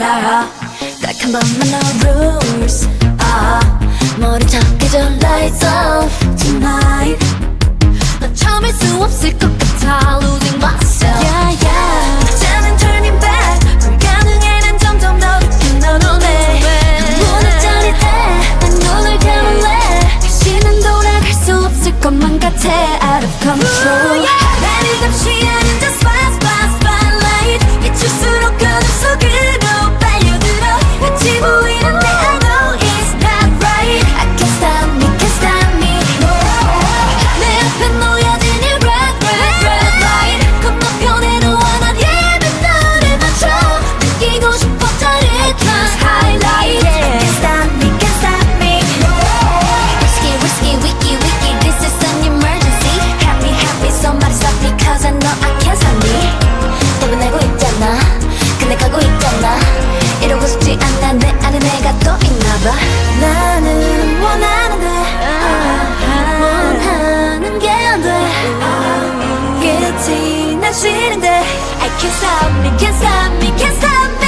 나라 달콤한 만나 rules 아 머리 다 깨져 lights off tonight. 난 참을 수 없을 것 같아 losing myself. yerinde. I can't stop me, can't stop me, can't stop me